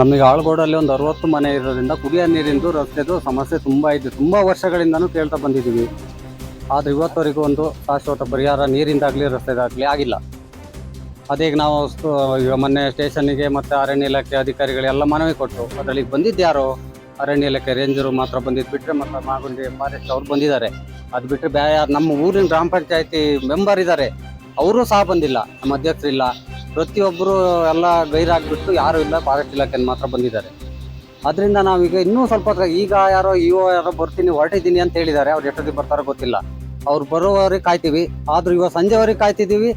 ನಮಗೆ ಆಳ್ಗೋಡಲ್ಲಿ ಒಂದು ಅರವತ್ತು ಮನೆ ಇರೋದ್ರಿಂದ ಕುಡಿಯೋ ನೀರಿಂದು ರಸ್ತೆದು ಸಮಸ್ಯೆ ತುಂಬ ಇದೆ. ತುಂಬ ವರ್ಷಗಳಿಂದನೂ ಕೇಳ್ತಾ ಬಂದಿದ್ದೀವಿ. ಆದರೆ ಇವತ್ತವರೆಗೂ ಒಂದು ಶಾಶ್ವತ ಪರಿಹಾರ ನೀರಿಂದಾಗಲಿ ರಸ್ತೆದಾಗಲಿ ಆಗಿಲ್ಲ. ಅದೀಗ ನಾವು ಈಗ ಮೊನ್ನೆ ಸ್ಟೇಷನ್ನಿಗೆ ಮತ್ತು ಅರಣ್ಯ ಇಲಾಖೆ ಅಧಿಕಾರಿಗಳೆಲ್ಲ ಮನವಿ ಕೊಟ್ಟು ಅದರಲ್ಲಿ ಬಂದಿದ್ದು ಯಾರು ಅರಣ್ಯ ಇಲಾಖೆ ರೇಂಜರು ಮಾತ್ರ ಬಂದಿದ್ದು ಬಿಟ್ಟರೆ ಮತ್ತು ಮಾಗುಂಡಿ ಫಾರೆಸ್ಟ್ ಅವ್ರು ಬಂದಿದ್ದಾರೆ. ಅದು ಬಿಟ್ಟರೆ ಬೇರೆ ನಮ್ಮ ಊರಿನ ಗ್ರಾಮ ಪಂಚಾಯತಿ ಮೆಂಬರ್ ಇದ್ದಾರೆ ಅವರು ಸಹ ಬಂದಿಲ್ಲ. ನಮ್ಮ ಅಧ್ಯಕ್ಷರಿಲ್ಲ. ಪ್ರತಿಯೊಬ್ಬರು ಎಲ್ಲ ಗೈರಾಗ್ಬಿಟ್ಟು ಯಾರು ಇಲ್ಲ ಫಾರೆಸ್ಟ್ ಇಲಾಖೆಯನ್ನು ಮಾತ್ರ ಬಂದಿದ್ದಾರೆ. ಅದರಿಂದ ನಾವೀಗ ಇನ್ನೂ ಸ್ವಲ್ಪ ಈಗ ಯಾರೋ ಇಒ ಯಾರೋ ಬರ್ತೀನಿ, ಹೊರಟಿದ್ದೀನಿ ಅಂತ ಹೇಳಿದ್ದಾರೆ. ಅವ್ರು ಎಷ್ಟೊತ್ತಿಗೆ ಬರ್ತಾರೋ ಗೊತ್ತಿಲ್ಲ. ಅವ್ರು ಬರೋವರೆಗೆ ಕಾಯ್ತೀವಿ. ಆದರೂ ಇವಾಗ ಸಂಜೆವರೆಗೆ ಕಾಯ್ತಿದ್ದೀವಿ.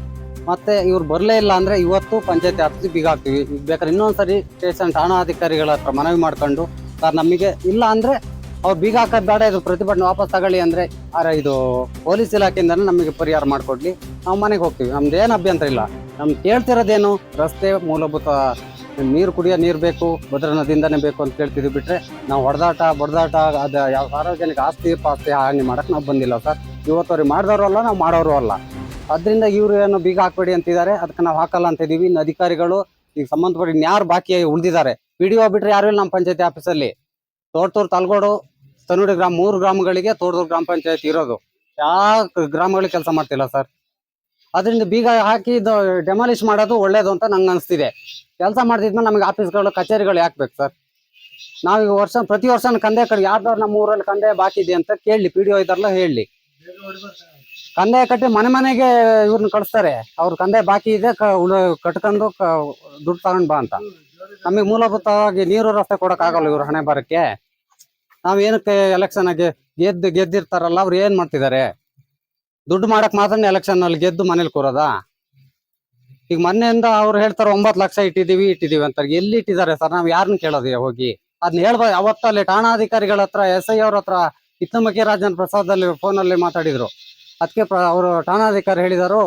ಮತ್ತೆ ಇವ್ರು ಬರಲೇ ಇಲ್ಲ ಅಂದರೆ ಇವತ್ತು ಪಂಚಾಯತಿ ಆಫೀಸಿಗೆ ಬೀಗ ಹಾಕ್ತೀವಿ ಈಗ ಬೇಕಾದ್ರೆ ಇನ್ನೊಂದ್ಸರಿ ಸ್ಟೇಷನ್ ಠಾಣಾಧಿಕಾರಿಗಳ ಹತ್ರ ಮನವಿ ಮಾಡ್ಕೊಂಡು, ಸರ್ ನಮಗೆ ಇಲ್ಲ ಅಂದರೆ ಅವ್ರು ಬೀಗ ಹಾಕೋದು ಬೇಡ, ಇದು ಪ್ರತಿಭಟನೆ ವಾಪಸ್ ತಗೊಳ್ಳಿ ಅಂದರೆ, ಅರ ಇದು ಪೊಲೀಸ್ ಇಲಾಖೆಯಿಂದನೇ ನಮಗೆ ಪರಿಹಾರ ಮಾಡಿಕೊಡ್ಲಿ. ನಾವು ಮನೆಗೆ ಹೋಗ್ತೀವಿ. ನಮ್ದು ಏನು ಅಭ್ಯಂತರ ಇಲ್ಲ. ನಮ್ಗೆ ಕೇಳ್ತಿರೋದೇನು ರಸ್ತೆ ಮೂಲಭೂತ ನೀರು ಕುಡಿಯೋ ನೀರು ಬೇಕು ಭದ್ರಾ ನದಿಯಿಂದನೇ ಬೇಕು ಅಂತ ಕೇಳ್ತಿದ್ವಿ ಬಿಟ್ಟರೆ ನಾವು ಹೊಡೆದಾಟ, ಬಡ್ದಾಟ, ಅದು ಯಾವ ಸಾರ್ವಜನಿಕ ಆಸ್ತಿ ಪಾಸ್ತಿ ಹಾನಿ ಮಾಡೋಕ್ಕೆ ನಾವು ಬಂದಿಲ್ಲ ಸರ್. ಇವತ್ತವ್ರಿಗೆ ಮಾಡಿದವರು ಅಲ್ಲ, ನಾವು ಮಾಡೋರು ಅಲ್ಲ. ಅದರಿಂದ ಇವರು ಏನು ಬೀಗ ಹಾಕಬೇಡಿ ಅಂತಿದ್ದಾರೆ, ಅದಕ್ಕೆ ನಾವು ಹಾಕಲ್ಲ ಅಂತ ಇದೀವಿ. ಇನ್ನು ಅಧಿಕಾರಿಗಳು ಈಗ ಸಂಬಂಧಪಟ್ಟ ಇನ್ಯಾರು ಬಾಕಿ ಉಳಿದಿದ್ದಾರೆ? ಪಿ ಡಿ ಒ ಬಿಟ್ರೆ ಯಾರು ಇಲ್ಲ ನಮ್ಮ ಪಂಚಾಯತಿ ಆಫೀಸಲ್ಲಿ. ತೋಟೂರು ತಲಗೋಡು ತನುಡಿ ಗ್ರಾಮ ಮೂರು ಗ್ರಾಮಗಳಿಗೆ ತೋಟೂರು ಗ್ರಾಮ ಪಂಚಾಯತಿ ಇರೋದು. ಯಾವ ಗ್ರಾಮಗಳಿಗೆ ಕೆಲಸ ಮಾಡ್ತಿಲ್ಲ ಸರ್. ಅದರಿಂದ ಬೀಗ ಹಾಕಿ ಇದು ಡೆಮಾಲಿಷ್ ಮಾಡೋದು ಒಳ್ಳೇದು ಅಂತ ನಂಗೆ ಅನಿಸ್ತಿದೆ. ಕೆಲಸ ಮಾಡ್ತಿದ್ಮೇಲೆ ನಮಗೆ ಆಫೀಸ್ಗಳು ಕಚೇರಿಗಳು ಯಾಕೆ ಬೇಕು ಸರ್? ನಾವೀಗ ವರ್ಷ, ಪ್ರತಿ ವರ್ಷ ಕಂದೆ ಕಡೆ ಯಾರ್ದಾರು ನಮ್ಮ ಊರಲ್ಲಿ ಕಂದೆ ಬಾಕಿ ಇದೆ ಅಂತ ಕೇಳಲಿ ಪಿ ಡಿ ಒ ಇದಾರಲ್ಲ ಹೇಳಿ ಕಂದಾಯ ಕಟ್ಟಿ ಮನೆ ಮನೆಗೆ ಇವ್ರನ್ನ ಕಳಿಸ್ತಾರೆ. ಅವ್ರ ಕಂದೆ ಬಾಕಿ ಇದೆ ಕಟ್ಕೊಂಡು ದುಡ್ಡು ತಗೊಂಡ್ ಬಾ ಅಂತ. ನಮಗೆ ಮೂಲಭೂತವಾಗಿ ನೀರು ರಸ್ತೆ ಕೊಡಕ್ ಆಗಲ್ಲ ಇವ್ರ ಹಣೆ ಬರಕ್ಕೆ ನಾವ್ ಏನಕ್ಕೆ ಎಲೆಕ್ಷನ್ ಆಗಿ ಗೆದ್ದು ಗೆದ್ದಿರ್ತಾರಲ್ಲ, ಅವ್ರು ಏನ್ ಮಾಡ್ತಿದ್ದಾರೆ? ದುಡ್ಡು ಮಾಡಕ್ ಮಾತ್ರ ಎಲೆಕ್ಷನ್ ಅಲ್ಲಿ ಗೆದ್ದು ಮನೇಲಿ ಕೂರೋದಾ? ಈಗ ಮೊನ್ನೆಯಿಂದ ಅವ್ರು ಹೇಳ್ತಾರೆ ಒಂಬತ್ತು ಲಕ್ಷ ಇಟ್ಟಿದೀವಿ ಇಟ್ಟಿದೀವಿ ಅಂತ ಎಲ್ಲಿ ಇಟ್ಟಿದ್ದಾರೆ ಸರ್? ನಾವು ಯಾರನ್ನ ಕೇಳೋದು ಹೋಗಿ? ಅದನ್ನ ಹೇಳ್ಬೋದು ಅವತ್ತಲ್ಲಿ ಠಾಣಾಧಿಕಾರಿಗಳ ಹತ್ರ, ಎಸ್ ಐ ಅವ್ರ ಹತ್ರ ಇತ್ತಮಕಿ ರಾಜನ್ ಪ್ರಸಾದ್ ಅಲ್ಲಿ ಫೋನಲ್ಲಿ ಮಾತಾಡಿದ್ರು. ಅದಕ್ಕೆ ಅವರು ಠಾಣಾಧಿಕಾರಿ ಹೇಳಿದರು,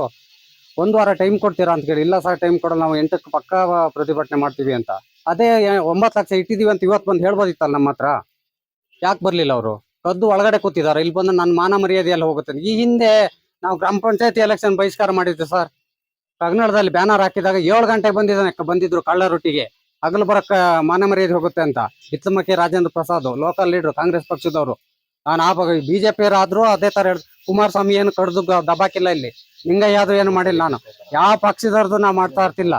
ಒಂದು ವಾರ ಟೈಮ್ ಕೊಡ್ತೀರಾ? ಅಂತ ಕೇಳಿ. ಇಲ್ಲ ಸರ್, ಟೈಮ್ ಕೊಡಲ್ಲ, ನಾವು ಎಂಟಕ್ಕೆ ಪಕ್ಕ ಪ್ರತಿಭಟನೆ ಮಾಡ್ತೀವಿ ಅಂತ. ಅದೇ ಒಂಬತ್ತು ಲಕ್ಷ ಇಟ್ಟಿದೀವಿ ಅಂತ ಇವತ್ತು ಬಂದು ಹೇಳ್ಬೋದಿತ್ತಲ್ಲ ನಮ್ಮ ಹತ್ರ? ಯಾಕೆ ಬರಲಿಲ್ಲ ಅವರು? ಕದ್ದು ಒಳಗಡೆ ಕೂತಿದ್ದಾರೆ. ಇಲ್ಲಿ ಬಂದು ನನ್ನ ಮಾನ ಮರ್ಯಾದೆ ಎಲ್ಲ ಹೋಗುತ್ತೆ. ಈ ಹಿಂದೆ ನಾವು ಗ್ರಾಮ ಪಂಚಾಯತಿ ಎಲೆಕ್ಷನ್ ಬಹಿಷ್ಕಾರ ಮಾಡಿದ್ವಿ ಸರ್ ಕನ್ನಡದಲ್ಲಿ ಬ್ಯಾನರ್ ಹಾಕಿದಾಗ ಏಳು ಗಂಟೆಗೆ ಬಂದಿದ್ದಾನೆ. ಬಂದಿದ್ರು ಕಳ್ಳರೊಟ್ಟಿಗೆ ಹಗಲು ಬರಕ್ಕ ಮಾನ ಮರ್ಯಾದೆ ಹೋಗುತ್ತೆ ಅಂತ. ಇತ್ತಮಕ್ಕೆ ರಾಜೇಂದ್ರ ಪ್ರಸಾದ್ ಲೋಕಲ್ ಲೀಡರ್ ಕಾಂಗ್ರೆಸ್ ಪಕ್ಷದವರು. ನಾನು ಆ ಬಿಜೆಪಿ ಆದ್ರೂ ಅದೇ ತರ ಹೇಳ್- ಕುಮಾರಸ್ವಾಮಿ ಏನು ಕಡ್ದು ದಬಾಕಿಲ್ಲ ಇಲ್ಲಿ. ನಿಂಗಯ್ಯ ಯಾವ್ದು ಏನು ಮಾಡಿಲ್ಲ ನಾನು. ಯಾವ ಪಕ್ಷದವ್ರದ್ದು ನಾ ಮಾಡ್ತಾ ಇರ್ತಿಲ್ಲ.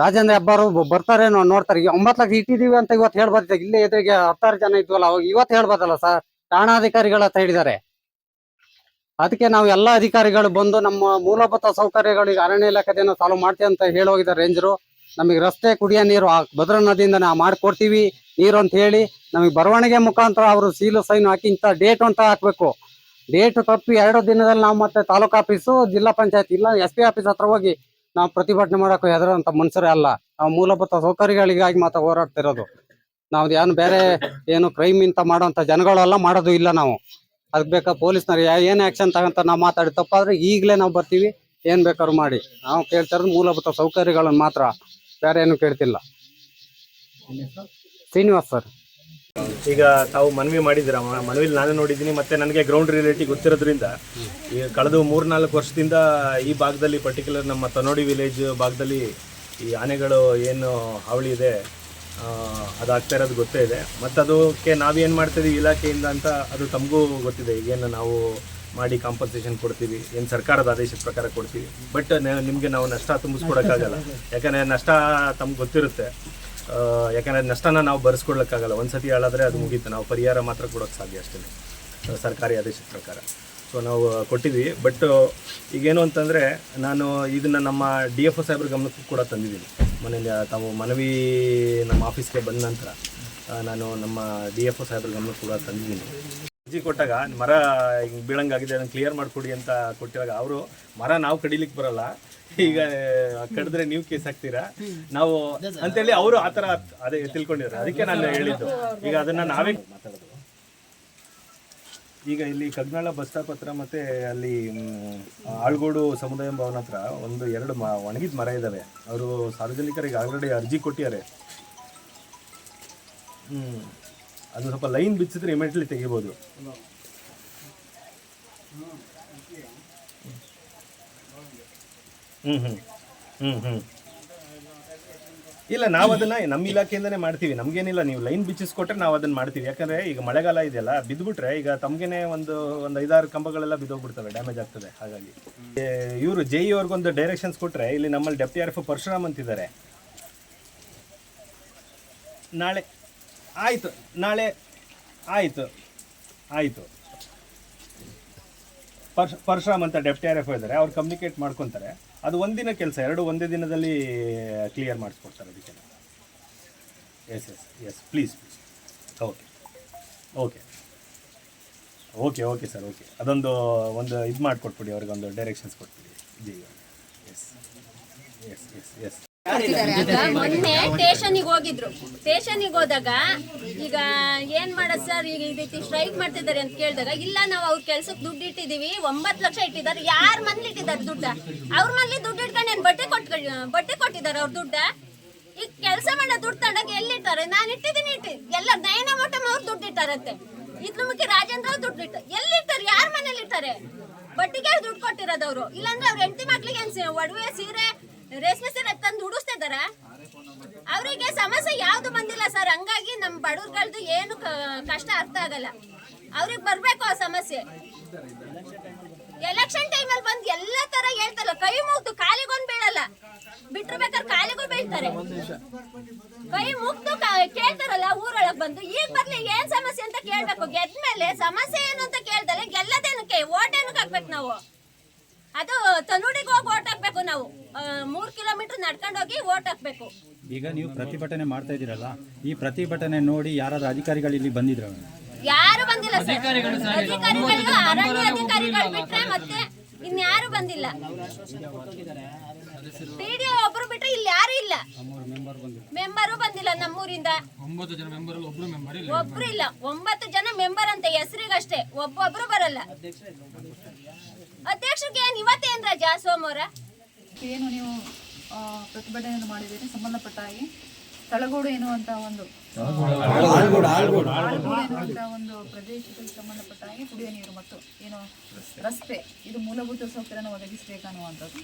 ರಾಜೇಂದ್ರ ಹೆಬ್ಬಾರು ಬರ್ತಾರೆ ಬರ್ತಾರೇನೋ ನೋಡ್ತಾರೆ. ಈಗ ಒಂಬತ್ತು ಲಕ್ಷ ಇಟ್ಟಿದೀವಿ ಅಂತ ಇವತ್ತು ಹೇಳ್ಬಾರ್ದು ಇಲ್ಲೇ ಎದುರಿಗೆ ಹತ್ತಾರು ಜನ ಇದ್ವಲ್ಲ, ಅವಾಗ ಇವತ್ತು ಹೇಳ್ಬೋದಲ್ಲ ಸರ್? ಠಾಣಾಧಿಕಾರಿಗಳ ಹತ್ರ ಹೇಳಿದ್ದಾರೆ. ಅದಕ್ಕೆ ನಾವು ಎಲ್ಲ ಅಧಿಕಾರಿಗಳು ಬಂದು ನಮ್ಮ ಮೂಲಭೂತ ಸೌಕರ್ಯಗಳಿಗೆ ಅರಣ್ಯ ಇಲಾಖೆಯನ್ನು ಸಾಲ್ವ್ ಮಾಡ್ತೀವಿ ಅಂತ ಹೇಳಿ ಹೋಗಿದ್ದಾರೆ ರೇಂಜರು. ನಮಗೆ ರಸ್ತೆ, ಕುಡಿಯೋ ನೀರು, ಆ ಭದ್ರಾ ನದಿಯಿಂದ ನಾವು ಮಾಡಿಕೊಡ್ತೀವಿ ನೀರು ಅಂತ ಹೇಳಿ. ನಮಗೆ ಬರವಣಿಗೆ ಮುಖಾಂತರ ಅವರು ಸೀಲು ಸೈನ್ ಹಾಕಿ ಇಂಥ ಡೇಟ್ ಅಂತ ಹಾಕಬೇಕು. ಡೇಟ್ ತಪ್ಪಿ ಎರಡು ದಿನದಲ್ಲಿ ನಾವು ಮತ್ತೆ ತಾಲೂಕು ಆಫೀಸು, ಜಿಲ್ಲಾ ಪಂಚಾಯತ್ ಇಲ್ಲ, ಎಸ್ ಪಿ ಆಫೀಸ್ ಹತ್ರ ಹೋಗಿ ನಾವು ಪ್ರತಿಭಟನೆ ಮಾಡಕ್ಕೆ ಹೆದರಂತ ಮನುಷ್ಯರೇ ಅಲ್ಲ. ನಾವು ಮೂಲಭೂತ ಸೌಕರ್ಯಗಳಿಗಾಗಿ ಮಾತ್ರ ಹೋರಾಡ್ತಿರೋದು. ನಾವು ಏನು ಬೇರೆ ಏನು ಕ್ರೈಮ್ ಇಂತ ಮಾಡೋಂಥ ಜನಗಳೆಲ್ಲ, ಮಾಡೋದು ಇಲ್ಲ ನಾವು. ಅದಕ್ಕೆ ಬೇಕಾ ಪೊಲೀಸ್ನವ್ರು ಏನು ಆಕ್ಷನ್ ತಗೊಂತ ನಾವು ಮಾತಾಡಿ ತಪ್ಪಾದ್ರೆ ಈಗಲೇ ನಾವು ಬರ್ತೀವಿ, ಏನ್ ಬೇಕಾದ್ರು ಮಾಡಿ. ನಾವು ಕೇಳ್ತಾ ಇರೋದು ಮೂಲಭೂತ ಸೌಕರ್ಯಗಳನ್ನು ಮಾತ್ರ. ಬೇರೆ ಏನು ಕೇಳ್ತಿಲ್ಲ. ಶ್ರೀನಿವಾಸ್ ಸರ್. ಈಗ ತಾವು ಮನವಿ ಮಾಡಿದ್ದೀರ? ಮನವಿ ಮನವಿಲಿ ನಾನು ನೋಡಿದ್ದೀನಿ, ಮತ್ತೆ ನನಗೆ ಗ್ರೌಂಡ್ ರಿಯಾಲಿಟಿ ಗೊತ್ತಿರೋದ್ರಿಂದ ಈಗ ಕಳೆದ ಮೂರ್ನಾಲ್ಕು ವರ್ಷದಿಂದ ಈ ಭಾಗದಲ್ಲಿ ಪರ್ಟಿಕ್ಯುಲರ್ ನಮ್ಮ ತನೋಡಿ ವಿಲೇಜ್ ಭಾಗದಲ್ಲಿ ಈ ಆನೆಗಳು ಏನು ಹಾವಳಿ ಇದೆ ಅದಾಗ್ತಾ ಇರೋದು ಗೊತ್ತೇ ಇದೆ. ಮತ್ತು ಅದಕ್ಕೆ ನಾವೇನು ಮಾಡ್ತೀವಿ ಇಲಾಖೆಯಿಂದ ಅಂತ ಅದು ತಮಗೂ ಗೊತ್ತಿದೆ. ಈಗೇನು ನಾವು ಮಾಡಿ ಕಾಂಪನ್ಸೇಷನ್ ಕೊಡ್ತೀವಿ. ಏನು ಸರ್ಕಾರದ ಆದೇಶದ ಪ್ರಕಾರ ಕೊಡ್ತೀವಿ. ಬಟ್ ನಿಮಗೆ ನಾವು ನಷ್ಟ ತುಂಬಿಸ್ಕೊಡೋಕ್ಕಾಗಲ್ಲ. ಯಾಕಂದರೆ ನಷ್ಟ ತಮ್ಗೆ ಗೊತ್ತಿರುತ್ತೆ. ಯಾಕಂದ್ರೆ ನಷ್ಟನ ನಾವು ಭರಿಸ್ಕೊಡ್ಲಿಕ್ಕಾಗಲ್ಲ ಒಂದ್ಸತಿ ಹೇಳಾದ್ರೆ ಅದು ಮುಗೀತು. ನಾವು ಪರಿಹಾರ ಮಾತ್ರ ಕೊಡೋಕೆ ಸಾಧ್ಯ ಅಷ್ಟೇ. ಸರ್ಕಾರಿ ಆದೇಶದ ಪ್ರಕಾರ. ಸೊ ನಾವು ಕೊಟ್ಟಿದ್ವಿ. ಬಟ್ ಈಗೇನು ಅಂತಂದರೆ ನಾನು ಇದನ್ನು ನಮ್ಮ ಡಿ ಎಫ್ ಒ ಸಾಹೇಬ್ರ ಗಮನಕ್ಕೂ ಕೂಡ ತಂದಿದ್ದೀನಿ. ಮನೇಲಿ ತಾವು ಮನವಿ ನಮ್ಮ ಆಫೀಸ್ಗೆ ಬಂದ ನಂತರ ನಾನು ನಮ್ಮ ಡಿ ಎಫ್ ಒ ಸಾಹೇಬ್ರ ಗಮನಕ್ಕೆ ಕೂಡ ತಂದಿದ್ದೀನಿ. ಅರ್ಜಿ ಕೊಟ್ಟಾಗ ಮರ ಹಿಂಗೆ ಬೀಳಂಗಾಗಿದೆ, ಅದನ್ನು ಕ್ಲಿಯರ್ ಮಾಡಿಕೊಡಿ ಅಂತ ಕೊಟ್ಟಿದಾಗ ಅವರು ಮರ ನಾವು ಕಡಿಲಿಕ್ಕೆ ಬರಲ್ಲ. ಈಗ ಕಡಿದ್ರೆ ನೀವು ಕೇಸ್ ಹಾಕ್ತೀರಾ? ನಾವು ಅಂತೇಳಿ ಅವರು ಆ ಥರ ಅದೇ ತಿಳ್ಕೊಂಡಿದ್ದಾರೆ. ಅದಕ್ಕೆ ನಾನು ಹೇಳಿದ್ದು. ಈಗ ಅದನ್ನ ನಾವೇ ಮಾತಾಡೋದು ಈಗ ಇಲ್ಲಿ ಕಗ್ನಾಳ ಬಸ್ ಸ್ಟಾಪ್ ಹತ್ರ ಮತ್ತೆ ಅಲ್ಲಿ ಆಳ್ಗೋಡು ಸಮುದಾಯ ಭವನ ಹತ್ರ ಒಂದು ಎರಡು ಮ, ಒಣಗಿದ ಮರ ಇದ್ದಾವೆ ಅವರು ಸಾರ್ವಜನಿಕರಿಗೆ ಆಲ್ರೆಡಿ ಅರ್ಜಿ ಕೊಟ್ಟಿದ್ದಾರೆ. ಹ್ಮ್. ಅದು ಸ್ವಲ್ಪ ಲೈನ್ ಬಿಚ್ಚಿದ್ರೆ ಇಮಿಡಿಯೇಟ್ಲಿ ತೆಗಿಬೋದು. ಹ್ಮ್ ಹ್ಮ್. ಇಲ್ಲ ನಾವು ಅದನ್ನ ನಮ್ಮ ಇಲಾಖೆಯಿಂದನೇ ಮಾಡ್ತೀವಿ. ನಮ್ಗೇನಿಲ್ಲ, ನೀವು ಲೈನ್ ಬಿಚ್ಚಿಸ್ಕೊಟ್ರೆ ನಾವು ಅದನ್ನ ಮಾಡ್ತೀವಿ. ಯಾಕಂದ್ರೆ ಈಗ ಮಳೆಗಾಲ ಇದೆಯಲ್ಲ ಬಿದ್ದುಬಿಟ್ರೆ ಈಗ ತಮ್ಗೇನೆ ಒಂದು ಒಂದು ಐದಾರು ಕಂಬಗಳೆಲ್ಲ ಬಿದ್ದೋಗ್ಬಿಡ್ತವೆ ಡ್ಯಾಮೇಜ್ ಆಗ್ತದೆ. ಹಾಗಾಗಿ ಇವರು ಜೆ ಇ ಅವ್ರಿಗೊಂದು ಡೈರೆಕ್ಷನ್ಸ್ ಕೊಟ್ರೆ, ಇಲ್ಲಿ ನಮ್ಮಲ್ಲಿ ಡೆಪ್ಟಿ ಆರ್ ಎಫ್ ಪರಶುರಾಮ್ ಅಂತಿದ್ದಾರೆ. ನಾಳೆ, ಆಯಿತು ನಾಳೆ, ಆಯಿತು ಆಯಿತು. ಪರ್ಶ್, ಪರಶುರಾಮ್ ಅಂತ ಡೆಪ್ಟಿ ಆರ್ ಎಫ್ ಇದ್ದಾರೆ, ಅವ್ರು ಕಮ್ಯುನಿಕೇಟ್ ಮಾಡ್ಕೊತಾರೆ. ಅದು ಒಂದಿನ ಕೆಲಸ, ಎರಡು ಒಂದೇ ದಿನದಲ್ಲಿ ಕ್ಲಿಯರ್ ಮಾಡಿಸ್ಕೊಡ್ತಾರೆ ಅದಕ್ಕೆ yes yes yes please okay okay okay okay sir okay ಅದೊಂದು ಒಂದು ಇದು ಮಾಡಿಕೊಟ್ಬಿಡಿ, ಅವ್ರಿಗೊಂದು ಡೈರೆಕ್ಷನ್ಸ್ ಕೊಟ್ಬಿಡಿ. ಜಿ ಎಸ್ ಎಸ್ ಎಸ್ ಎಸ್ ಮೊನ್ನೆ ಸ್ಟೇಷನ್ಗೆ ಹೋಗಿದ್ರು. ಸ್ಟೇಷನ್ಗೆ ಹೋದಾಗ ಈಗ ಏನ್ ಮಾಡೋದು ಸರ್? ಈಗ ಈ ರೀತಿ ಸ್ಟ್ರೈಕ್ ಮಾಡ್ತಿದ್ದಾರೆ ಅಂತ ಕೇಳಿದಾಗ ಇಲ್ಲ ನಾವು ಅವ್ರ ಕೆಲ್ಸಕ್ಕೆ ದುಡ್ಡು ಇಟ್ಟಿದೀವಿ. ಒಂಬತ್ ಲಕ್ಷ ಇಟ್ಟಿದ್ದಾರೆ. ಯಾರ ಮನೇಲಿ ಇಟ್ಟಿದ್ದಾರೆ ದುಡ್ಡ? ಅವ್ರ ಮನೇಲಿ ದುಡ್ಡು ಇಟ್ಕೊಂಡು ಏನ್ ಬಟ್ಟೆ ಕೊಟ್ಟು ಬಟ್ಟೆ ಕೊಟ್ಟಿದ್ದಾರೆ ಅವ್ರ ದುಡ್ಡ? ಈಗ ಕೆಲಸ ಮಾಡೋ ದುಡ್ಡು ತಗೊಂಡಾಗ ಎಲ್ಲಿಟ್ಟಾರೆ? ನಾನು ಇಟ್ಟಿದ್ದೀನಿ ಇಟ್ಟಿ ಎಲ್ಲ ನಯನ ಮೋಟಮ್ ಅವ್ರು ದುಡ್ಡು ಇಟ್ಟಾರಂತೆ. ಇದ್ರ ಮುಖ್ಯ ರಾಜೇಂದ್ರ ಅವ್ರು ದುಡ್ಡು ಇಟ್ಟ ಎಲ್ಲಿಟ್ಟಾರೆ? ಯಾರ ಮನೇಲಿ ಇಟ್ಟಾರೆ? ಬಟ್ಟಿಗೆ ದುಡ್ಡು ಕೊಟ್ಟಿರೋದವ್ರು ಇಲ್ಲಾಂದ್ರೆ ಅವ್ರ ಹೆಂಡತಿ ಮಕ್ಳಿಗೆ ಒಡವೆ ಸೀರೆ ರೇಷ್ಮೆ ಸೀರೆ ತಂದು ಉಡಿಸ್ತಿದಾರ ಅವರಿಗೆ ಸಮಸ್ಯೆ ಯಾವ್ದು ಬಂದಿಲ್ಲ ಸರ್. ಹಂಗಾಗಿ ನಮ್ಮ ಬಡವ್ರಗಳ್ದು ಏನು ಕ- ಕಷ್ಟ ಅರ್ಥ ಆಗಲ್ಲ. ಅವ್ರಿಗೆ ಬರ್ಬೇಕು ಆ ಸಮಸ್ಯೆ. ಎಲೆಕ್ಷನ್ ಟೈಮಲ್ಲಿ ಬಂದು ಎಲ್ಲ ತರ ಹೇಳ್ತಾರಲ್ಲ ಕೈ ಮುಗ್ದು ಕಾಲಿಗೊಂದು ಬೀಳಲ್ಲ. ಬಿಟ್ರು ಬೇಕಾದ್ರೆ ಕಾಲಿಗೂ ಬೀಳ್ತಾರೆ. ಕೈ ಮುಗ್ದು ಕ- ಕೇಳ್ತಾರಲ್ಲ ಊರೊಳಗ್ ಬಂದು, ಈಗ ಬರ್ಲಿ, ಏನ್ ಸಮಸ್ಯೆ? ಅಂತ ಕೇಳ್ಬೇಕು. ಗೆದ್ಮೇಲೆ ಸಮಸ್ಯೆ ಏನು ಅಂತ ಕೇಳ್ದಲೆ ಗೆಲ್ಲದೇನಕ್ಕೆ? ಓಟ್ ಏನಕ್ಕೆ ಹಾಕ್ಬೇಕು ನಾವು. ಅದು ತನುಡಿಗೆ ಹೋಗಿ ಓಟ್ ಹಾಕ್ಬೇಕು ನಾವು. ಮೂರ್ ಕಿಲೋಮೀಟರ್ ನಡ್ಕೊಂಡು ಹೋಗಿ ಓಟ್ ಹಾಕ್ಬೇಕು. ಈಗ ನೀವು ಪ್ರತಿಭಟನೆ ಮಾಡ್ತಾ ಇದ್ದೀರಲ್ಲ ಈ ಪ್ರತಿಭಟನೆ ನೋಡಿ ಯಾರಾದ್ರೂ ಅಧಿಕಾರಿಗಳು ಇಲ್ಲಿ ಬಂದಿದ್ರ? ಯಾರು ಬಂದಿಲ್ಲ ಸರ್. ಅಧಿಕಾರಿಗಳು ಅರಣ್ಯ ಅಧಿಕಾರಿಗಳು ಬಿಟ್ರೆ ಮತ್ತೆ ಇನ್ಯಾರು ಬಂದಿಲ್ಲ. ಪಿಡಿಒ ಒಬ್ರು ಬಿಟ್ರೆ ಇಲ್ಲಿ ಯಾರು ಇಲ್ಲ. ಮೆಂಬರು ಬಂದಿಲ್ಲ ನಮ್ಮೂರಿಂದ. ಒಂಬತ್ತು ಜನ ಮೆಂಬರ್ ಒಬ್ರು ಮೆಂಬರ್ ಇಲ್ಲ. ಒಬ್ರು ಇಲ್ಲ. ಒಂಬತ್ತು ಜನ ಮೆಂಬರ್ ಅಂತ ಹೆಸರಿಗಷ್ಟೇ. ಒಬ್ಬೊಬ್ರು ಬರಲ್ಲ. ಅಧ್ಯಕ್ಷರಿಗೆ ಏನ್ ಇವತ್ತೇನ್ ರಜಾ ಸೋಮವಾರ? ಏನು ನೀವು ಪ್ರತಿಭಟನೆಯನ್ನು ಮಾಡಿದ್ದೀರಿ ಸಂಬಂಧಪಟ್ಟ ಹಾಗೆ ತಳಗೋಡು ಎನ್ನುವಂತ ಒಂದು ಎನ್ನುವಂತ ಒಂದು ಪ್ರದೇಶದಲ್ಲಿ ಸಂಬಂಧಪಟ್ಟ ಹಾಗೆ ಕುಡಿಯುವ ನೀರು ಮತ್ತು ಏನು ರಸ್ತೆ ಇದು ಮೂಲಭೂತ ಸೌಕರ್ಯನ ಒದಗಿಸಬೇಕನ್ನುವಂಥದ್ದು.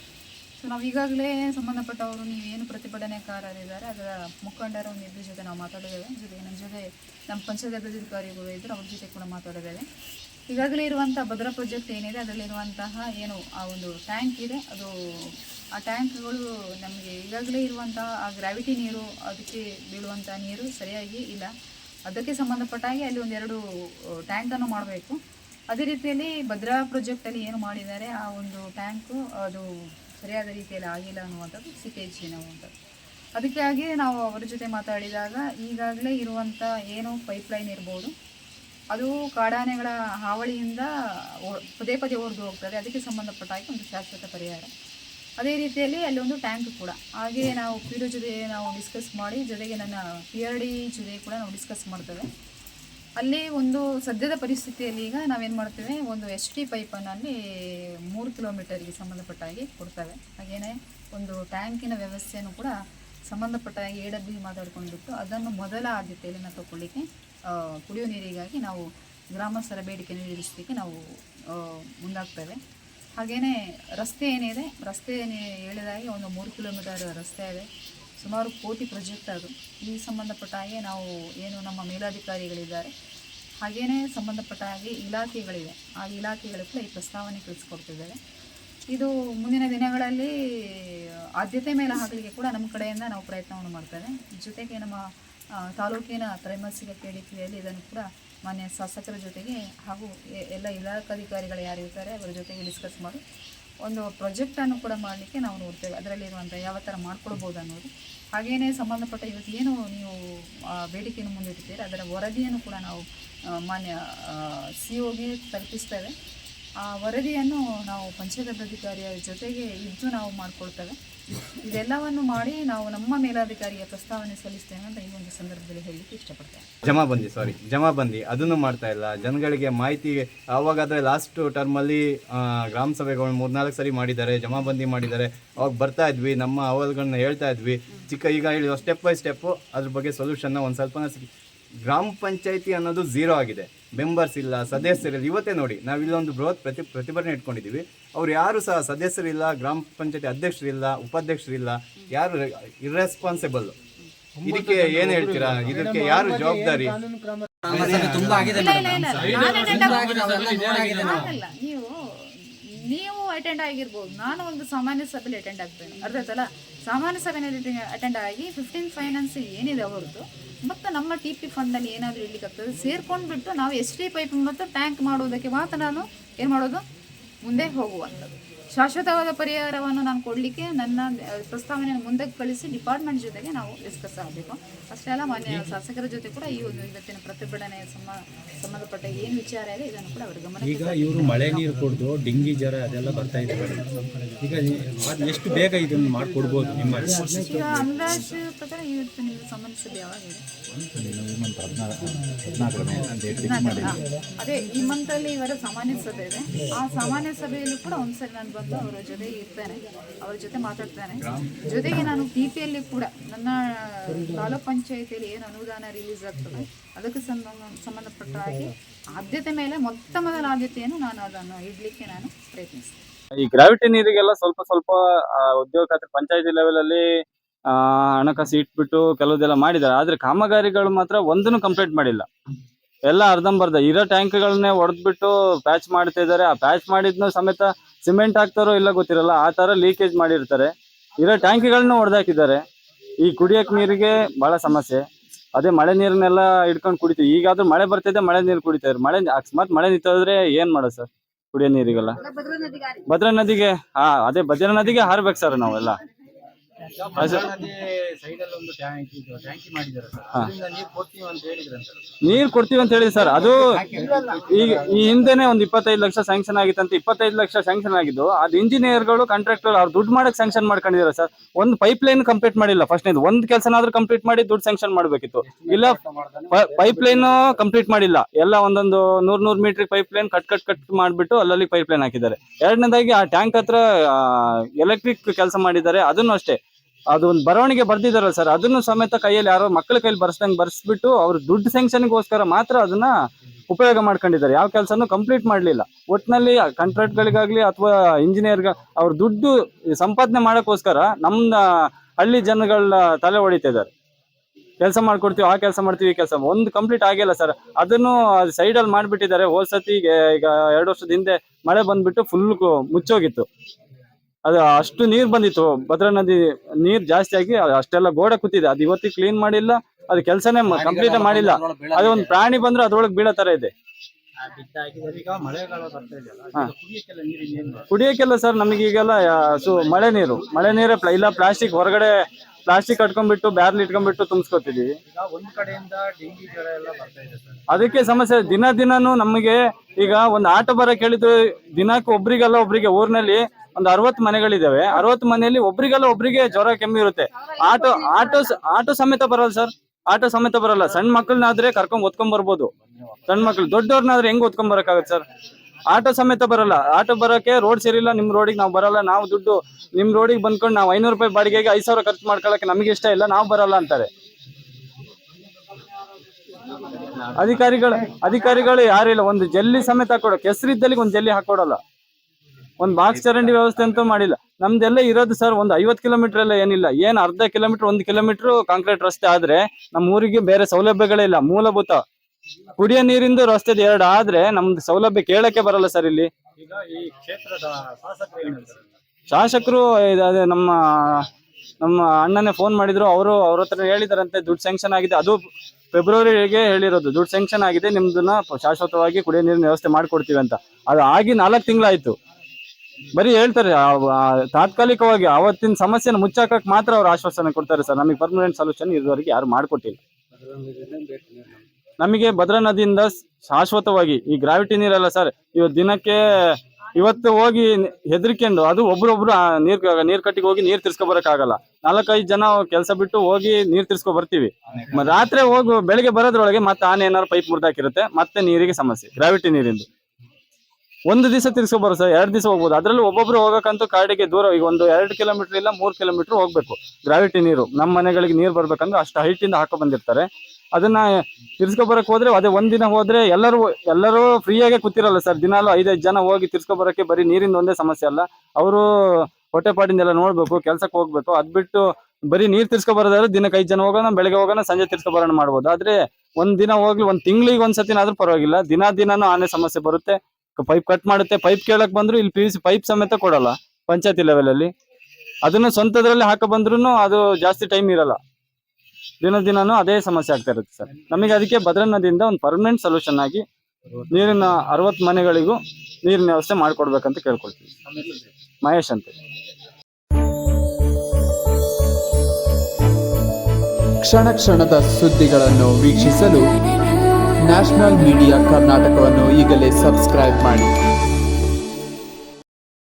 ಸೊ ನಾವು ಈಗಾಗಲೇ ಸಂಬಂಧಪಟ್ಟವರು ನೀವು ಏನು ಪ್ರತಿಭಟನೆಕಾರರಿದ್ದಾರೆ ಅದರ ಮುಖಂಡರ ಒಂದು ಇಬ್ಬರ ಜೊತೆ ನಾವು ಮಾತಾಡಿದ್ದೇವೆ. ಜೊತೆ ನಮ್ಮ ಜೊತೆ ನಮ್ಮ ಪಂಚಾಯತ್ ಅಭಿವೃದ್ಧಿಕಾರಿಗಳು ಇದ್ದರು ಅವ್ರ ಜೊತೆ ಕೂಡ ಮಾತಾಡಿದ್ದೇವೆ. ಈಗಾಗಲೇ ಇರುವಂಥ ಭದ್ರಾ ಪ್ರಾಜೆಕ್ಟ್ ಏನಿದೆ ಅದರಲ್ಲಿರುವಂತಹ ಏನು ಆ ಒಂದು ಟ್ಯಾಂಕ್ ಇದೆ ಅದು ಆ ಟ್ಯಾಂಕ್ಗಳು ನಮಗೆ ಈಗಾಗಲೇ ಇರುವಂತಹ ಆ ಗ್ರಾವಿಟಿ ನೀರು ಅದಕ್ಕೆ ಬೀಳುವಂಥ ನೀರು ಸರಿಯಾಗಿ ಇಲ್ಲ. ಅದಕ್ಕೆ ಸಂಬಂಧಪಟ್ಟ ಹಾಗೆ ಅಲ್ಲಿ ಒಂದೆರಡು ಟ್ಯಾಂಕನ್ನು ಮಾಡಬೇಕು. ಅದೇ ರೀತಿಯಲ್ಲಿ ಭದ್ರಾ ಪ್ರಾಜೆಕ್ಟಲ್ಲಿ ಏನು ಮಾಡಿದ್ದಾರೆ, ಆ ಒಂದು ಟ್ಯಾಂಕು ಅದು ಸರಿಯಾದ ರೀತಿಯಲ್ಲಿ ಆಗಿಲ್ಲ ಅನ್ನುವಂಥದ್ದು ಸಿಟೇಜ್ ಅನ್ನುವಂಥದ್ದು ಅದಕ್ಕಾಗಿ ನಾವು ಅವರ ಜೊತೆ ಮಾತಾಡಿದಾಗ ಈಗಾಗಲೇ ಇರುವಂಥ ಏನು ಪೈಪ್ಲೈನ್ ಇರ್ಬೋದು, ಅದು ಕಾಡಾನೆಗಳ ಹಾವಳಿಯಿಂದ ಪದೇ ಪದೇ ಹೊರ್ದು ಹೋಗ್ತದೆ. ಅದಕ್ಕೆ ಸಂಬಂಧಪಟ್ಟ ಹಾಗೆ ಒಂದು ಶಾಶ್ವತ ಪರಿಹಾರ. ಅದೇ ರೀತಿಯಲ್ಲಿ ಅಲ್ಲೊಂದು ಟ್ಯಾಂಕ್ ಕೂಡ. ಹಾಗೆ ನಾವು ಪಿ ಜೊತೆ ನಾವು ಡಿಸ್ಕಸ್ ಮಾಡಿ, ಜೊತೆಗೆ ನನ್ನ ಪಿ ಆರ್ ಡಿ ಜೊತೆ ಕೂಡ ನಾವು ಡಿಸ್ಕಸ್ ಮಾಡ್ತೇವೆ. ಅಲ್ಲಿ ಒಂದು ಸದ್ಯದ ಪರಿಸ್ಥಿತಿಯಲ್ಲಿ ಈಗ ನಾವೇನು ಮಾಡ್ತೇವೆ, ಒಂದು ಎಚ್ ಟಿ ಪೈಪನ್ನು ಅಲ್ಲಿ ಮೂರು ಕಿಲೋಮೀಟರ್ಗೆ ಸಂಬಂಧಪಟ್ಟ ಹಾಗೆ ಕೊಡ್ತೇವೆ. ಹಾಗೆಯೇ ಒಂದು ಟ್ಯಾಂಕಿನ ವ್ಯವಸ್ಥೆಯನ್ನು ಕೂಡ ಸಂಬಂಧಪಟ್ಟ ಹಾಗೆ ಎ ಅದನ್ನು ಮೊದಲ ಆದ್ಯತೆಯಲ್ಲಿ ನಾವು ತಗೊಳ್ಳಿಕ್ಕೆ ಕುಡಿಯುವ ಕುಡಿಯೋ ನೀರಿಗಾಗಿ ನಾವು ಗ್ರಾಮಸ್ಥರ ಬೇಡಿಕೆಯನ್ನು ಈಡೇರಿಸಲಿಕ್ಕೆ ನಾವು ಮುಂದಾಗ್ತೇವೆ. ಹಾಗೆಯೇ ರಸ್ತೆ ಏನಿದೆ? ರಸ್ತೆ ಹೇಳಿದಾಗೆ ಒಂದು ಮೂರು ಕಿಲೋಮೀಟರ್ ರಸ್ತೆ ಇದೆ. ಸುಮಾರು ಕೋಟಿ ಪ್ರಾಜೆಕ್ಟ್ ಅದು. ಈ ಸಂಬಂಧಪಟ್ಟ ಹಾಗೆ ನಾವು ಏನು ನಮ್ಮ ಮೇಲಾಧಿಕಾರಿಗಳಿದ್ದಾರೆ. ಹಾಗೆಯೇ ಸಂಬಂಧಪಟ್ಟ ಹಾಗೆ ಇಲಾಖೆಗಳಿವೆ ಆ ಇಲಾಖೆಗಳಿಗೂ ಕೂಡ ಈ ಪ್ರಸ್ತಾವನೆ ಕಳಿಸ್ಕೊಡ್ತಿದ್ದಾರೆ ಇದು ಮುಂದಿನ ದಿನಗಳಲ್ಲಿ ಆದ್ಯತೆ ಮೇಲೆ ಹಾಕಲಿಕ್ಕೆ ಕೂಡ ನಮ್ಮ ಕಡೆಯಿಂದ ನಾವು ಪ್ರಯತ್ನವನ್ನು ಮಾಡ್ತೇವೆ. ಜೊತೆಗೆ ನಮ್ಮ ತಾಲೂಕಿನ ತ್ರೈಮಾಸಿಕ ಕೇಳಿಕೆಯಲ್ಲಿ ಇದನ್ನು ಕೂಡ ಮಾನ್ಯ ಶಾಸಕರ ಜೊತೆಗೆ ಹಾಗೂ ಎಲ್ಲ ಇಲಾಖಾಧಿಕಾರಿಗಳು ಯಾರಿರ್ತಾರೆ ಅವರ ಜೊತೆಗೆ ಡಿಸ್ಕಸ್ ಮಾಡಿ ಒಂದು ಪ್ರಾಜೆಕ್ಟನ್ನು ಕೂಡ ಮಾಡಲಿಕ್ಕೆ ನಾವು ನೋಡ್ತೇವೆ. ಅದರಲ್ಲಿರುವಂಥ ಯಾವ ಥರ ಮಾಡ್ಕೊಳ್ಬೋದು ಅನ್ನೋದು. ಹಾಗೆಯೇ ಸಂಬಂಧಪಟ್ಟ ಇವತ್ತು ಏನು ನೀವು ಬೇಡಿಕೆಯನ್ನು ಮುಂದಿಟ್ಟಿದ್ದೀರಿ, ಅದರ ವರದಿಯನ್ನು ಕೂಡ ನಾವು ಮಾನ್ಯ ಸಿ ಒಗೆ ತಲುಪಿಸ್ತೇವೆ. ಆ ವರದಿಯನ್ನು ನಾವು ಪಂಚಾಯತ್ ಅಧಿಕಾರಿಯ ಜೊತೆಗೆ ಇದ್ದು ನಾವು ಮಾಡಿಕೊಳ್ತೇವೆ. ಇದೆಲ್ಲವನ್ನು ಮಾಡಿ ನಾವು ನಮ್ಮ ಮೇಲಾಧಿಕಾರಿಯ ಪ್ರಸ್ತಾವನೆ ಸಲ್ಲಿಸ್ತೇವೆ ಅಂತ ಈ ಒಂದು ಸಂದರ್ಭದಲ್ಲಿ ಹೇಳಲಿಕ್ಕೆ ಇಷ್ಟಪಡ್ತೇನೆ. ಜಮಾಬಂದಿ ಸಾರಿ ಜಮಾಬಂದಿ ಅದನ್ನು ಮಾಡ್ತಾ ಇಲ್ಲ. ಜನಗಳಿಗೆ ಮಾಹಿತಿ ಅವಾಗಾದ್ರೆ ಲಾಸ್ಟ್ ಟರ್ಮಲ್ಲಿ ಗ್ರಾಮ ಸಭೆಗಳು ಮೂರ್ನಾಲ್ಕು ಸರಿ ಮಾಡಿದ್ದಾರೆ ಜಮಾಬಂದಿ ಮಾಡಿದ್ದಾರೆ. ಅವಾಗ ಬರ್ತಾ ಇದ್ವಿ, ನಮ್ಮ ಅಹವಾಲುಗಳನ್ನ ಹೇಳ್ತಾ ಇದ್ವಿ. ಚಿಕ್ಕ, ಈಗ ಹೇಳಿ ಸ್ಟೆಪ್ ಬೈ ಸ್ಟೆಪ್ಪು ಅದ್ರ ಬಗ್ಗೆ ಸೊಲ್ಯೂಷನ್ನ ಒಂದು ಸ್ವಲ್ಪ ಗ್ರಾಮ ಪಂಚಾಯಿತಿ ಅನ್ನೋದು ಝೀರೋ ಆಗಿದೆ. ಮೆಂಬರ್ಸ್ ಇಲ್ಲ ಸದಸ್ಯರಿಲ್ಲ. ಇವತ್ತೇ ನೋಡಿ ನಾವು ಇಲ್ಲೊಂದು ಬೃಹತ್ ಪ್ರತಿ ಪ್ರತಿಭಟನೆ ಇಟ್ಕೊಂಡಿದ್ದೀವಿ ಅವ್ರು ಯಾರು ಸಹ ಸದಸ್ಯರಿಲ್ಲ ಗ್ರಾಮ ಪಂಚಾಯತಿ ಅಧ್ಯಕ್ಷರಿಲ್ಲ ಉಪಾಧ್ಯಕ್ಷರಿಲ್ಲ ಯಾರು ಇರ್ರೆಸ್ಪಾನ್ಸಿಬಲ್ ಇದಕ್ಕೆ ಏನು ಹೇಳ್ತೀರಾ? ಇದಕ್ಕೆ ಯಾರು ಜವಾಬ್ದಾರಿ? ನೀವು ಅಟೆಂಡ್ ಆಗಿರ್ಬೋದು. ನಾನು ಒಂದು ಸಾಮಾನ್ಯ ಸಭೆಯಲ್ಲಿ ಅಟೆಂಡ್ ಆಗ್ತೇನೆ. ಅರ್ಥ ಆಯ್ತಲ್ಲ? ಸಾಮಾನ್ಯ ಸಭೆಯಲ್ಲಿ ಅಟೆಂಡ್ ಆಗಿ ಫಿಫ್ಟೀನ್ ಫೈನಾನ್ಸ್ ಏನಿದೆ ಹೊರತು, ಮತ್ತು ನಮ್ಮ ಟಿ ಪಿ ಫಂಡಲ್ಲಿ ಏನಾದರೂ ಇಡ್ಲಿಕ್ಕಾಗ್ತದೆ ಸೇರ್ಕೊಂಡ್ಬಿಟ್ಟು ನಾವು ಎಸ್ ಟಿ ಪೈಪ್ ಮತ್ತು ಟ್ಯಾಂಕ್ ಮಾಡೋದಕ್ಕೆ ಮಾತ್ರ ನಾನು ಏನು ಮಾಡೋದು? ಮುಂದೆ ಹೋಗುವಂಥದ್ದು. ಶಾಶ್ವತವಾದ ಪರಿಹಾರವನ್ನು ನಾನು ಕೊಡಲಿಕ್ಕೆ ನನ್ನ ಪ್ರಸ್ತಾವನೆಯನ್ನು ಮುಂದಕ್ಕೆ ಕಳಿಸಿ ಡಿಪಾರ್ಟ್ಮೆಂಟ್ ಜೊತೆಗೆ ನಾವು ಡಿಸ್ಕಸ್ ಆಗಬೇಕು. ಅಷ್ಟೇ ಅಲ್ಲ ಮಾನ್ಯ ಶಾಸಕರ ಜೊತೆ ಕೂಡ ಈ ಒಂದು ಇವತ್ತಿನ ಪ್ರತಿಭಟನೆ ಸಂಬ ಸಂಬಂಧಪಟ್ಟ ಏನು ವಿಚಾರ ಇದೆ ಇದನ್ನು ಕೂಡ ಅವರ ಗಮನ ಈಗ ಇವರು ಮಳೆ ನೀರು ಕುಡಿದು ಡೆಂಗಿ ಜ್ವರ ಅದೆಲ್ಲ ಬರ್ತಾ ಇದೆ. ಈಗ ಎಷ್ಟು ಬೇಗ ಇದನ್ನು ಮಾಡಿಕೊಡ್ಬೋದು ನಿಮ್ಮ ಈಗ ಅಂದಾಜು ಪ್ರಕಾರ ಇವತ್ತು ನೀವು ಸಂಬಂಧಿಸಿದ ಯಾವಾಗ ಇದೆ? ಅದೇ ಈ ಮಂತಲ್ಲಿ ಇವರ ಸಾಮಾನ್ಯ ಸಭೆ ಇದೆ. ಆ ಸಾಮಾನ್ಯ ಸಭೆಯಲ್ಲೂ ಕೂಡ ಒಂದ್ಸರಿ ನಾನು ಬಂದು ಅವರ ಜೊತೆ ಇರ್ತೇನೆ ಅವರ ಜೊತೆ ಮಾತಾಡ್ತೇನೆ ಜೊತೆಗೆ ನಾನು ಪಿ ಪಿಯಲ್ಲಿ ಕೂಡ ನನ್ನ ತಾಲೂಕ್ ಪಂಚಾಯತಿಯಲ್ಲಿ ಏನು ಅನುದಾನ ರಿಲೀಸ್ ಆಗ್ತದೆ ಅದಕ್ಕೆ ಸಂಬಂಧ ಸಂಬಂಧಪಟ್ಟ ಹಾಗೆ ಆದ್ಯತೆ ಮೇಲೆ ಮೊತ್ತ ಮೊದಲ ಆದ್ಯತೆಯನ್ನು ನಾನು ಅದನ್ನು ಇಡ್ಲಿಕ್ಕೆ ನಾನು ಪ್ರಯತ್ನಿಸ್ತೇನೆ. ಈ ಗ್ರಾವಿಟಿ ನೀರಿಗೆಲ್ಲ ಸ್ವಲ್ಪ ಸ್ವಲ್ಪ ಉದ್ಯೋಗ ಖಾತ್ರಿ ಪಂಚಾಯತಿ ಲೆವೆಲ್ ಅಲ್ಲಿ ಹಣಕಾಸು ಇಟ್ಬಿಟ್ಟು ಕೆಲವುದೆಲ್ಲ ಮಾಡಿದ್ದಾರೆ. ಆದ್ರೆ ಕಾಮಗಾರಿಗಳು ಮಾತ್ರ ಒಂದನ್ನು ಕಂಪ್ಲೀಟ್ ಮಾಡಿಲ್ಲ. ಎಲ್ಲ ಅರ್ಧಂಬರ್ಧ ಇರೋ ಟ್ಯಾಂಕ್ಗಳನ್ನೇ ಹೊಡೆದ್ಬಿಟ್ಟು ಪ್ಯಾಚ್ ಮಾಡ್ತಾ ಇದ್ದಾರೆ ಆ ಪ್ಯಾಚ್ ಮಾಡಿದ್ನು ಸಮೇತ ಸಿಮೆಂಟ್ ಹಾಕ್ತಾರೋ ಇಲ್ಲ ಗೊತ್ತಿರಲ್ಲ. ಆ ತರ ಲೀಕೇಜ್ ಮಾಡಿರ್ತಾರೆ. ಇರೋ ಟ್ಯಾಂಕ್ಗಳನ್ನ ಹೊಡೆದಾಕಿದ್ದಾರೆ ಈ ಕುಡಿಯಕ್ ನೀರಿಗೆ ಬಹಳ ಸಮಸ್ಯೆ. ಅದೇ ಮಳೆ ನೀರನ್ನೆಲ್ಲ ಹಿಡ್ಕೊಂಡು ಕುಡಿತೀವಿ. ಈಗಾದ್ರೂ ಮಳೆ ಬರ್ತಿದೆ ಮಳೆ ನೀರು ಕುಡಿತಾರೆ ಮಳೆ ಅಕಸ್ಮಾತ್ ಮಳೆ ನಿಂತೋದ್ರೆ ಏನ್ ಮಾಡೋ ಸರ್ ಕುಡಿಯೋ ನೀರಿಗೆಲ್ಲ? ಭದ್ರಾ ನದಿಗೆ ಹಾ ಅದೇ ಭದ್ರಾ ನದಿಗೆ ಹಾರ್ಬೇಕು ಸರ್ ನಾವೆಲ್ಲ. ನೀರು ಕೊಡ್ತೀವಿ ಅಂತ ಹೇಳಿ ಸರ್ ಅದು ಈಗ ಈ ಹಿಂದೆನೆ ಒಂದು ಇಪ್ಪತ್ತೈದು ಲಕ್ಷ ಸ್ಯಾಂಕ್ಷನ್ ಅಂತ ಇಪ್ಪತ್ತೈದು ಲಕ್ಷ ಸ್ಯಾಂಕ್ಷನ್ ಆಗಿದ್ದು ಅದು ಇಂಜಿನಿಯರ್ಗಳು ಕಾಂಟ್ರಾಕ್ಟರ್ ಅವ್ರು ದುಡ್ಡು ಮಾಡಕ್ ಸ್ಯಾಂಕ್ಷನ್ ಮಾಡ್ಕೊಂಡಿದ್ದಾರೆ ಸರ್ ಒಂದು ಪೈಪ್ ಲೈನ್ ಕಂಪ್ಲೀಟ್ ಮಾಡಿಲ್ಲ ಫಸ್ಟ್ ಒಂದು ಕೆಲಸನಾದ್ರೂ ಕಂಪ್ಲೀಟ್ ಮಾಡಿ ದುಡ್ಡು ಸ್ಯಾಂಕ್ಷನ್ ಮಾಡ್ಬೇಕಿತ್ತು. ಇಲ್ಲ ಪೈಪ್ ಲೈನ್ ಕಂಪ್ಲೀಟ್ ಮಾಡಿಲ್ಲ. ಎಲ್ಲ ಒಂದೊಂದು ನೂರ್ ನೂರ್ meter pipe line cut cut cut ಮಾಡ್ಬಿಟ್ಟು ಅಲ್ಲಲ್ಲಿ ಪೈಪ್ ಲೈನ್ ಹಾಕಿದ್ದಾರೆ. ಎರಡನೇದಾಗಿ ಆ ಟ್ಯಾಂಕ್ ಹತ್ರ ಎಲೆಕ್ಟ್ರಿಕ್ ಕೆಲಸ ಮಾಡಿದ್ದಾರೆ. ಅದನ್ನು ಅಷ್ಟೇ. ಅದು ಒಂದು ಬರವಣಿಗೆ ಬರ್ದಿದಾರಲ್ಲ ಸರ್, ಅದನ್ನು ಸಮೇತ ಕೈಯಲ್ಲಿ ಯಾರೋ ಮಕ್ಕಳ ಕೈಯಲ್ಲಿ ಬರ್ಸ್ದಂಗೆ ಬರ್ಸ್ಬಿಟ್ಟು ಅವ್ರ ದುಡ್ಡು ಸ್ಯಾಂಕ್ಷನ್ಗೋಸ್ಕರ ಮಾತ್ರ ಅದನ್ನ ಉಪಯೋಗ ಮಾಡ್ಕೊಂಡಿದ್ದಾರೆ. ಯಾವ ಕೆಲಸನೂ ಕಂಪ್ಲೀಟ್ ಮಾಡಲಿಲ್ಲ. ಒಟ್ಟಿನಲ್ಲಿ ಕಾಂಟ್ರಾಕ್ಟ್ಗಳಿಗಾಗ್ಲಿ ಅಥವಾ ಇಂಜಿನಿಯರ್ ಅವ್ರ ದುಡ್ಡು ಸಂಪಾದನೆ ಮಾಡೋಕ್ಕೋಸ್ಕರ ನಮ್ಮ ಹಳ್ಳಿ ಜನಗಳ ತಲೆ ಹೊಡಿತಾ ಇದ್ದಾರೆ ಕೆಲಸ ಮಾಡ್ಕೊಡ್ತೀವಿ, ಆ ಕೆಲಸ ಮಾಡ್ತೀವಿ, ಈ ಕೆಲಸ ಒಂದು ಕಂಪ್ಲೀಟ್ ಆಗಿಲ್ಲ ಸರ್. ಅದನ್ನು ಸೈಡಲ್ಲಿ ಮಾಡಿಬಿಟ್ಟಿದ್ದಾರೆ. ಹೋದ್ ಸತಿ ಈಗ ಈಗ ಎರಡು ವರ್ಷದ ಹಿಂದೆ ಮಳೆ ಬಂದ್ಬಿಟ್ಟು ಫುಲ್ ಮುಚ್ಚೋಗಿತ್ತು. ಅದು ಅಷ್ಟು ನೀರು ಬಂದಿತ್ತು. ಭದ್ರಾ ನದಿ ನೀರ್ ಜಾಸ್ತಿ ಆಗಿ ಅಷ್ಟೆಲ್ಲ ಗೋಡೆ ಕೂತಿದೆ. ಅದು ಇವತ್ತಿಗೆ ಕ್ಲೀನ್ ಮಾಡಿಲ್ಲ ಅದು ಕೆಲಸನೇ ಕಂಪ್ಲೀಟ್ ಮಾಡಿಲ್ಲ ಅದು ಒಂದು ಪ್ರಾಣಿ ಬಂದ್ರೆ ಅದ್ರೊಳಗೆ ಬೀಳೋ ತರ ಇದೆ. ಕುಡಿಯಕ್ಕೆಲ್ಲ ಸರ್ ನಮಗೆ ಈಗೆಲ್ಲ ಸೊ ಮಳೆ ನೀರು. ಮಳೆ ನೀರೇ ಪ್ಲ- ಇಲ್ಲ ಪ್ಲಾಸ್ಟಿಕ್ ಹೊರಗಡೆ ಪ್ಲಾಸ್ಟಿಕ್ ಕಟ್ಕೊಂಡ್ಬಿಟ್ಟು ಬ್ಯಾರ್ಲ್ ಇಟ್ಕೊಂಡ್ಬಿಟ್ಟು ತುಂಬಿಸ್ಕೊತಿದೀವಿ ಈಗ ಒಂದ್ ಕಡೆಯಿಂದ ಡೆಂಗಿ ಜ್ವರ ಎಲ್ಲ ಬರ್ತಾ ಇದೆ ಸರ್. ಅದಕ್ಕೆ ಸಮಸ್ಯೆ ದಿನ ದಿನಾನು ನಮಗೆ ಈಗ ಒಂದು ಆಟೋ ಬರಕ್ ಹೇಳಿದ್ರು ದಿನಕ್ಕೆ ಒಬ್ರಿಗಲ್ಲ ಒಬ್ರಿಗೆ ಊರಿನಲ್ಲಿ ಒಂದು ಅರವತ್ತು ಮನೆಗಳಿದಾವೆ ಅರವತ್ತು ಮನೆಯಲ್ಲಿ ಒಬ್ರಿಗೆಲ್ಲ ಒಬ್ರಿಗೆ ಜ್ವರ, ಕೆಮ್ಮಿ ಇರುತ್ತೆ. ಆಟೋ ಆಟೋ ಆಟೋ ಸಮೇತ ಬರಲ್ಲ ಸರ್. ಆಟೋ ಸಮೇತ ಬರಲ್ಲ. ಸಣ್ಣ ಮಕ್ಕಳನ್ನಾದ್ರೆ ಕರ್ಕೊಂಡ್ ಓದ್ಕೊಂಡ್ ಬರ್ಬೋದು. ಸಣ್ಣ ಮಕ್ಳು, ದೊಡ್ಡವ್ರನ್ನಾದ್ರೆ ಹೆಂಗ್ ಓದ್ಕೊಂಡ್ ಬರಕ್ಕಾಗತ್ತೆ ಸರ್? ಆಟೋ ಸಮೇತ ಬರಲ್ಲ. ಆಟೋ ಬರೋಕೆ ರೋಡ್ ಸೇರಿಲ್ಲ, ನಿಮ್ ರೋಡಿಗೆ ನಾವು ಬರಲ್ಲ. ನಾವು ದುಡ್ಡು ನಿಮ್ ರೋಡಿಗೆ ಬಂದ್ಕೊಂಡು ನಾವು ಐನೂರು ರೂಪಾಯಿ ಬಾಡಿಗೆಗೆ ಐದು ಸಾವಿರ ಖರ್ಚು ಮಾಡ್ಕೊಳಕ್ಕೆ ನಮಗೆ ಇಷ್ಟ ಇಲ್ಲ, ನಾವು ಬರಲ್ಲ ಅಂತಾರೆ. ಅಧಿಕಾರಿಗಳು ಅಧಿಕಾರಿಗಳು ಯಾರಿಲ್ಲ. ಒಂದು ಜಲ್ಲಿ ಸಮೇತ ಹಾಕೊಡೋ ಕೆಸರಿದ್ದಲ್ಲಿ ಒಂದು ಜಲ್ಲಿ ಹಾಕೊಡಲ್ಲ. ಒಂದು ಬಾಕ್ಸ್ ಚರಂಡಿ ವ್ಯವಸ್ಥೆ ಅಂತೂ ಮಾಡಿಲ್ಲ. ನಮ್ದೆಲ್ಲ ಇರೋದು ಸರ್ ಒಂದು ಐವತ್ತು ಕಿಲೋಮೀಟರ್ ಎಲ್ಲ ಏನಿಲ್ಲ. ಏನ್ ಅರ್ಧ ಕಿಲೋಮೀಟರ್ ಒಂದ್ ಕಿಲೋಮೀಟರ್ ಕಾಂಕ್ರೀಟ್ ರಸ್ತೆ ಆದ್ರೆ ನಮ್ಮ ಊರಿಗೆ ಬೇರೆ ಸೌಲಭ್ಯಗಳೇ ಇಲ್ಲ. ಮೂಲಭೂತ ಕುಡಿಯೋ ನೀರಿಂದು ರಸ್ತೆ ಎರಡು. ಆದ್ರೆ ನಮ್ದು ಸೌಲಭ್ಯ ಕೇಳಕ್ಕೆ ಬರಲ್ಲ ಸರ್ ಇಲ್ಲಿ. ಶಾಸಕರು ನಮ್ಮ ನಮ್ಮ ಅಣ್ಣನೇ ಫೋನ್ ಮಾಡಿದ್ರು. ಅವರು ಅವ್ರ ಹತ್ರ ಹೇಳಿದಾರಂತೆ ದುಡ್ಡು ಸ್ಯಾಂಕ್ಷನ್ ಆಗಿದೆ. ಅದು ಫೆಬ್ರವರಿಗೆ ಹೇಳಿರೋದು. ದುಡ್ಡು ಸ್ಯಾಂಕ್ಷನ್ ಆಗಿದೆ. ನಿಮ್ದನ್ನ ಶಾಶ್ವತವಾಗಿ ಕುಡಿಯೋ ನೀರಿನ ವ್ಯವಸ್ಥೆ ಮಾಡ್ಕೊಡ್ತೀವಿ ಅಂತ. ಅದು ಆಗಿ ನಾಲ್ಕು ತಿಂಗಳಾಯ್ತು. ಬರೀ ಹೇಳ್ತಾರೆ ತಾತ್ಕಾಲಿಕವಾಗಿ ಅವತ್ತಿನ ಸಮಸ್ಯೆನ ಮುಚ್ಚಾಕಕ್ ಮಾತ್ರ ಅವ್ರು ಆಶ್ವಾಸನೆ ಕೊಡ್ತಾರೆ ಸರ್. ನಮಗೆ ಪರ್ಮನೆಂಟ್ ಸೊಲ್ಯೂಷನ್ ಇದುವರೆಗೆ ಯಾರು ಮಾಡ್ಕೊಟ್ಟಿಲ್ಲ. ನಮಗೆ ಭದ್ರಾ ನದಿಯಿಂದ ಶಾಶ್ವತವಾಗಿ ಈ ಗ್ರಾವಿಟಿ ನೀರಲ್ಲ ಸರ್, ಇವತ್ತು ದಿನಕ್ಕೆ ಇವತ್ತು ಹೋಗಿ ಹೆದರ್ಕೊಂಡು, ಅದು ಒಬ್ರೊಬ್ರು ನೀರ್ ನೀರ್ ಕಟ್ಟಿಗೆ ಹೋಗಿ ನೀರ್ ತಿರ್ಸ್ಕೊ ಆಗಲ್ಲ. ನಾಲ್ಕೈದು ಜನ ಕೆಲಸ ಬಿಟ್ಟು ಹೋಗಿ ನೀರ್ ತಿರ್ಸ್ಕೊ ಬರ್ತೀವಿ. ರಾತ್ರಿ ಹೋಗಿ, ಬೆಳಿಗ್ಗೆ ಬರೋದ್ರೊಳಗೆ ಮತ್ತೆ ಆನೆ ಏನಾದ್ರು ಪೈಪ್ ಮುರಿದಾಕಿರುತ್ತೆ, ಮತ್ತೆ ನೀರಿಗೆ ಸಮಸ್ಯೆ ಗ್ರಾವಿಟಿ ನೀರಿಂದು. ಒಂದು ದಿವಸ ತಿರ್ಸ್ಕೊಬಾರ ಸರ್, ಎರಡು ದಿವಸ ಹೋಗ್ಬೋದು. ಅದರಲ್ಲಿ ಒಬ್ಬೊಬ್ರು ಹೋಗಕ್ಕಂತೂ ಕಾಡಿಗೆ ದೂರ, ಈಗ ಒಂದು ಎರಡು ಕಿಲೋಮೀಟರ್ ಇಲ್ಲ, ಮೂರು ಕಿಲೋಮೀಟರ್ ಹೋಗ್ಬೇಕು. ಗ್ರಾವಿಟಿ ನೀರು, ನಮ್ಮ ಮನೆಗಳಿಗೆ ನೀರು ಬರ್ಬೇಕಂದ್ರೆ ಅಷ್ಟು ಹೈಟ್ ಇಂದ ಹಾಕೋ ಬಂದಿರ್ತಾರೆ. ಅದನ್ನ ತಿರ್ಸ್ಕೊ ಬರಕ್ ಹೋದ್ರೆ, ಅದೇ ಒಂದಿನ ಹೋದ್ರೆ ಎಲ್ಲರೂ ಎಲ್ಲರೂ ಫ್ರೀಯಾಗೆ ಕೂತಿರಲ್ಲ ಸರ್. ದಿನಾಲು ಐದೈದು ಜನ ಹೋಗಿ ತಿರ್ಸ್ಕೊಬರಕ್ಕೆ ಬರೀ ನೀರಿಂದ ಒಂದೇ ಸಮಸ್ಯೆ ಅಲ್ಲ. ಅವರು ಹೊಟ್ಟೆಪಾಡಿಂದೆಲ್ಲ ನೋಡ್ಬೇಕು, ಕೆಲ್ಸಕ್ಕೆ ಹೋಗ್ಬೇಕು. ಅದ್ ಬಿಟ್ಟು ಬರೀ ನೀರ್ ತಿರ್ಸ್ಕೊಬಾರದಾದ್ರೆ ದಿನಕ್ಕೆ ಐದು ಜನ ಹೋಗೋಣ, ಬೆಳಗ್ಗೆ ಹೋಗೋಣ, ಸಂಜೆ ತಿರ್ಸ್ಕೊ ಬರೋಣ ಮಾಡ್ಬೋದು. ಆದ್ರೆ ಒಂದ್ ದಿನ ಹೋಗ್ಲಿ, ಒಂದ್ ತಿಂಗಳಿಗೆ ಒಂದ್ಸತಿನಾದ್ರೂ ಪರವಾಗಿಲ್ಲ. ದಿನ ದಿನಾನು ಆನೆ ಸಮಸ್ಯೆ ಬರುತ್ತೆ. ಪೈಪ್ ಕಟ್ ಮಾಡುತ್ತೆ ಪೈಪ್ ಕೇಳಕ್ ಬಂದ್ರು ಇಲ್ಲಿ ಪಿ ಸಿ ಪೈಪ್ ಸಮೇತ ಕೊಡಲ್ಲ, ಪಂಚಾಯತಿ ಲೆವೆಲ್ ಅಲ್ಲಿ. ಅದನ್ನ ಸ್ವಂತದ್ರಲ್ಲಿ ಹಾಕ ಬಂದ್ರು ಅದು ಜಾಸ್ತಿ ಟೈಮ್ ಇರಲ್ಲ. ದಿನ ದಿನಾನು ಅದೇ ಸಮಸ್ಯೆ ಆಗ್ತಾ ಇರುತ್ತೆ ಸರ್. ನಮಗೆ ಅದಕ್ಕೆ ಭದ್ರಾ ನದಿಯಿಂದ ಒಂದು ಪರ್ಮನೆಂಟ್ ಸೊಲ್ಯೂಷನ್ ಆಗಿ ನೀರಿನ ಅರವತ್ತು ಮನೆಗಳಿಗೂ ನೀರಿನ ವ್ಯವಸ್ಥೆ ಮಾಡ್ಕೊಡ್ಬೇಕಂತ ಕೇಳ್ಕೊಳ್ತೀವಿ ಮಹೇಶ್ ಅಂತ. ಕ್ಷಣ ಕ್ಷಣದ ಸುದ್ದಿಗಳನ್ನು ವೀಕ್ಷಿಸಲು ನ್ಯಾಷನಲ್ ಮೀಡಿಯಾ ಕರ್ನಾಟಕವನ್ನು ಈಗಲೇ ಸಬ್ಸ್ಕ್ರೈಬ್ ಮಾಡಿ.